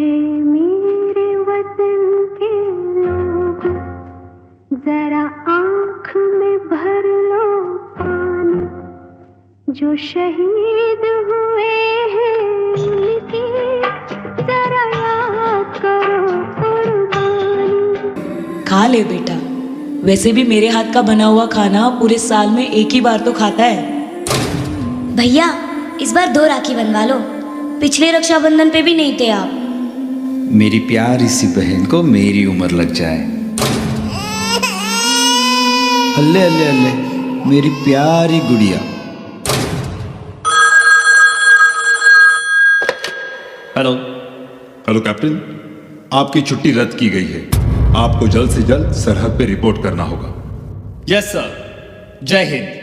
है मेरे वतन के लोग। जरा आँख में भर लो पानी। जो शहीद हुए हैं उनकी जरा याद करो कुर्बानी। खा ले बेटा। वैसे भी मेरे हाथ का बना हुआ खाना पूरे साल में एक ही बार तो खाता है। भैया इस बार दो राखी बनवा लो। पिछले रक्षाबंधन पे भी नहीं थे आप। मेरी प्यारी सी बहन को मेरी उम्र लग जाए। अल्ले अल्ले अल्ले मेरी प्यारी गुड़िया। हेलो। Hello captain. आपकी छुट्टी रद्द की गई है। आपको जल्द से जल्द सरहद पे रिपोर्ट करना होगा। Yes sir. जय हिंद।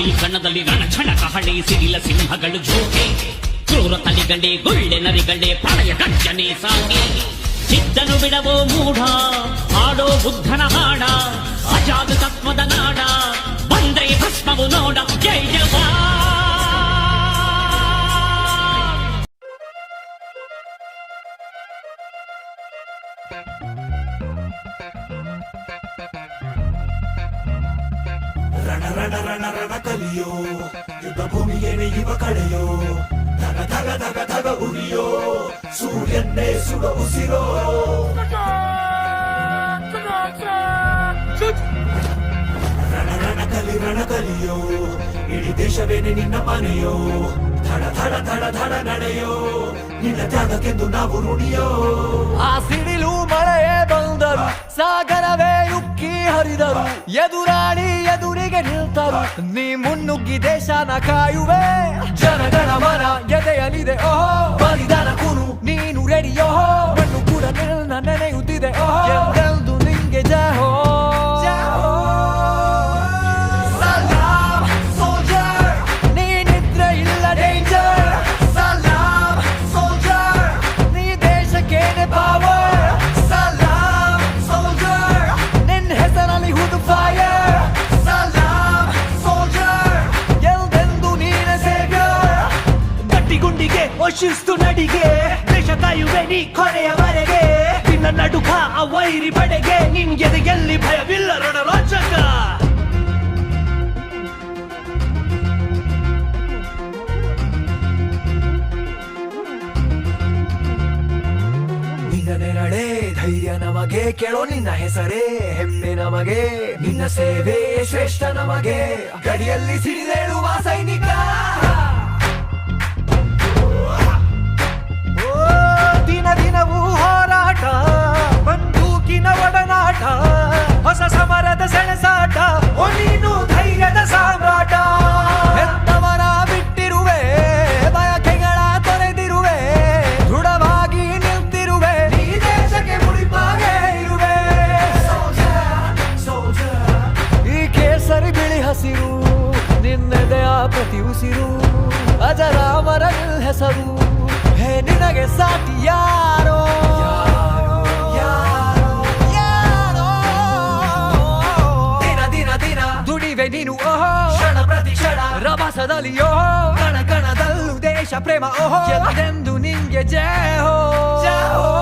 ಅಗ್ನಿ ಕಣ್ಣದಲ್ಲಿ ರಣಕ್ಷಣ ಕಹಳೆ ಸಿಡಿಲ ಸಿಂಹಗಳು ಜೋಕೆ ಕ್ರೂರ ತಲಿಗಂಡೆ ಗುಳ್ಳೆ ನರಿಗಂಡೆ ಪ್ರಳಯ ಗರ್ಜನೆ ಸಾಗೆ ಚಿದ್ದನು ಬಿಡವೋ ಮೂಢ ರಣಕಲಿ ರಣಕಲಿಯೋ ಇಡೀ ದೇಶವೇನೆ ನಿನ್ನ ಮನೆಯೋ ಧಡ ಧಡ ಧಡ ಧಡ ನಡೆಯೋ ನಿನ್ನ ತ್ಯಾಗಕ್ಕೆಂದು ನಾವು ಋಣಿಯೋ ಆ ಸಿಡಿಲು ಮಳೆಯೇ ಬಂದರು ಸಾಗರವೇ ಉಕ್ಕಿ ಹರಿದರು. ಎದುರಾಳಿ ಎದುರಿಗೆ ನಿಲ್ತರು. ನೀ ಮುನ್ನುಗ್ಗಿ ದೇಶನ ಕಾಯುವೆ. ನೀ ಕೊನೆಯವರೆಗೆ. ನಿನ್ನ ನಡುಕ ಆ ವೈರಿ ಬಡೆಗೆ. ನಿನ್ಗೆದೆ ಎಲ್ಲಿ ಭಯವಿಲ್ಲ ರಣರೋಚಕ ನೆರಳೆ, ಧೈರ್ಯ ನಮಗೆ. ಕೇಳೋ ನಿನ್ನ ಹೆಸರೇ, ಹೆಮ್ಮೆ ನಮಗೆ. ನಿನ್ನ ಸೇವೆ ಶ್ರೇಷ್ಠ ನಮಗೆ. ಗಡಿಯಲ್ಲಿ ಸಿಡಿದೇಳುವ ಸೈನಿಕ. ಹೋರಾಟ ಬಂದೂಕಿನ ಒಡನಾಟ, ಹೊಸ ಸಮರದ ಸೆಣಸಾಟ, ಓ ನೀನು ಧೈರ್ಯದ ಸಾಮ್ರಾಟ. ಹೆತ್ತವರ ಬಿಟ್ಟಿರುವೆ, ಬಯಕೆಗಳ ತೊರೆದಿರುವೆ, ದೃಢವಾಗಿ ನಿಲ್ತಿರುವೆ, ಈ ದೇಶಕ್ಕೆ ಮುಡಿಪಾಗೆ ಇರುವೆ. ಈ ಕೇಸರಿ ಬಿಳಿ ಹಸಿರು ನಿನ್ನೆದೆಯ ಪ್ರತಿ ಉಸಿರು ಅಜರಾಮರ ಹೆಸರು, ಹೇ ನಿನಗೆ ಸಾಟಿ ಯಾರೋ ನೀನು ಓಹೋ. ಕ್ಷಣ ಪ್ರತಿ ಕ್ಷಣ. ರಭಸದಲ್ಲಿ ಓಹೋ. ಕಣ ಕಣದಲ್ಲೂ ದೇಶ ಪ್ರೇಮ ಓಹೋ. ಎಂದು ನಿಂಗೆ ಜಯ ಹೋ. ಸಲಾಮ್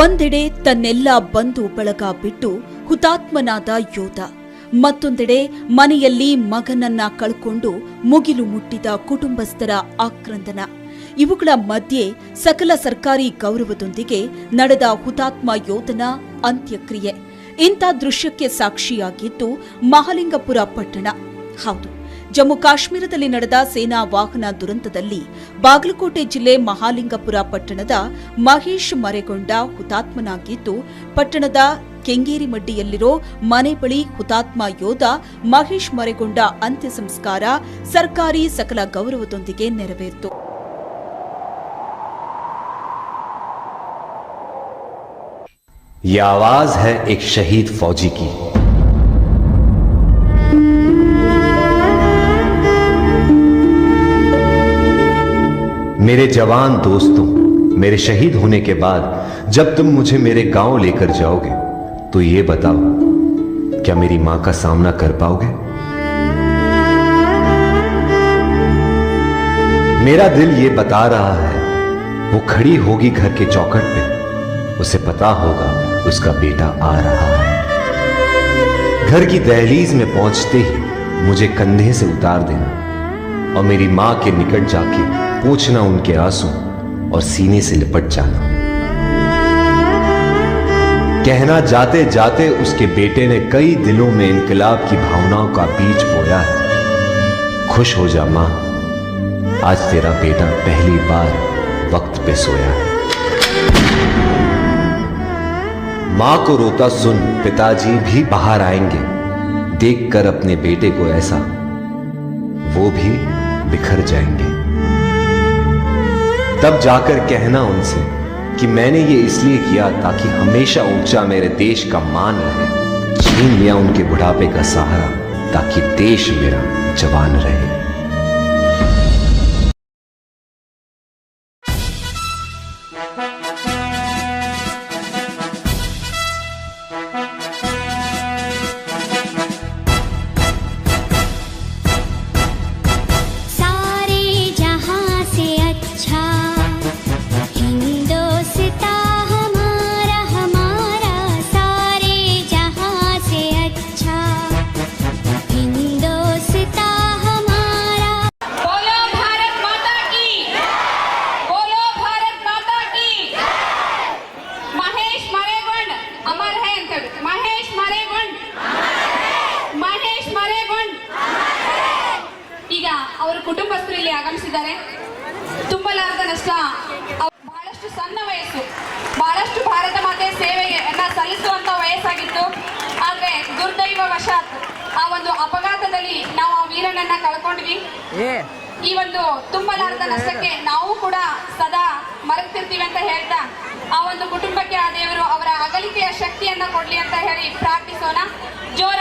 ಒಂದೆಡೆ ತನ್ನೆಲ್ಲ ಬಂಧು ಬಳಗ ಬಿಟ್ಟು ಹುತಾತ್ಮನಾದ ಯೋಧ. ಮತ್ತೊಂದೆಡೆ ಮನೆಯಲ್ಲಿ ಮಗನನ್ನ ಕಳ್ಕೊಂಡು ಮುಗಿಲು ಮುಟ್ಟಿದ ಕುಟುಂಬಸ್ಥರ ಆಕ್ರಂದನ. ಇವುಗಳ ಮಧ್ಯೆ ಸಕಲ ಸರ್ಕಾರಿ ಗೌರವದೊಂದಿಗೆ ನಡೆದ ಹುತಾತ್ಮ ಯೋಧನ ಅಂತ್ಯಕ್ರಿಯೆ. ಇಂಥ ದೃಶ್ಯಕ್ಕೆ ಸಾಕ್ಷಿಯಾಗಿದ್ದು ಮಹಾಲಿಂಗಪುರ ಪಟ್ಟಣ. ಹೌದು. ಜಮ್ಮು ಕಾಶ್ಮೀರದಲ್ಲಿ ನಡೆದ ಸೇನಾ ವಾಹನ ದುರಂತದಲ್ಲಿ ಬಾಗಲಕೋಟೆ ಜಿಲ್ಲೆ ಮಹಾಲಿಂಗಪುರ ಪಟ್ಟಣದ ಮಹೇಶ್ ಮರೆಗೊಂಡ ಹುತಾತ್ಮನಾಗಿದ್ದು ಪಟ್ಟಣದ ಕೆಂಗೇರಿಮಡ್ಡಿಯಲ್ಲಿರೋ ಮನೆ ಬಳಿ ಹುತಾತ್ಮ ಯೋಧ ಮಹೇಶ್ ಮರೆಗೊಂಡ ಅಂತ್ಯ ಸಂಸ್ಕಾರ ಸರ್ಕಾರಿ ಸಕಲ ಗೌರವದೊಂದಿಗೆ ನೆರವೇರಿತು ये आवाज है एक शहीद फौजी की मेरे जवान दोस्तों मेरे शहीद होने के बाद जब तुम मुझे मेरे गाँव लेकर जाओगे तो ये बताओ, क्या मेरी माँ का सामना कर पाओगे? मेरा दिल ये बता रहा है, वो खड़ी होगी घर के चौकट पे, उसे पता होगा उसका बेटा आ रहा है। घर की दहलीज में पहुँचते ही मुझे कंधे से उतार देना और मेरी माँ के निकट जाके पूछना उनके आँसू और सीने से लिपट जाना। कहना जाते जाते उसके बेटे ने कई दिलों में इनकलाब की भावनाओं का बीज बोया है। खुश हो जा माँ, आज तेरा बेटा पहली बार वक्त पे सोया है। माँ को रोता सुन पिताजी भी बाहर आएँगे, देखकर अपने बेटे को ऐसा, वो भी बिखर जाएँगे। तब जाकर कहना उनसे कि मैंने ये इसलिए किया ताकि हमेशा ऊँचा मेरे देश का मान रहे। छीन लिया उनके बुढ़ापे का सहारा ताकि देश मेरा जवान रहे। ಕುಟುಂಬಸ್ಥರು ಇಲ್ಲಿ ಆಗಮಿಸಿದ್ದಾರೆ. ತುಂಬಲಾರದ ನಷ್ಟ. ಬಹಳಷ್ಟು ಸಣ್ಣ ವಯಸ್ಸು. ಬಹಳಷ್ಟು ಭಾರತ ಮಾತೆ ಸೇವೆಯನ್ನ ಸಲ್ಲಿಸುವಂತ ವಯಸ್ಸಾಗಿತ್ತು. ಆದ್ರೆ ದುರ್ದೈವ ವಶಾತ್ ಆ ಒಂದು ಅಪಘಾತದಲ್ಲಿ ನಾವು ಆ ವೀರನನ್ನ ಕಳ್ಕೊಂಡ್ವಿ. ಈ ಒಂದು ತುಂಬಲಾರದ ನಷ್ಟಕ್ಕೆ ನಾವು ಕೂಡ ಸದಾ ಮರೆತಿರ್ತೀವಿ ಅಂತ ಹೇಳ್ತಾ ಆ ಒಂದು ಕುಟುಂಬಕ್ಕೆ ಆ ದೇವರು ಅವರ ಅಗಲಿಕೆಯ ಶಕ್ತಿಯನ್ನ ಕೊಡ್ಲಿ ಅಂತ ಹೇಳಿ ಪ್ರಾರ್ಥಿಸೋಣ. ಜೋರ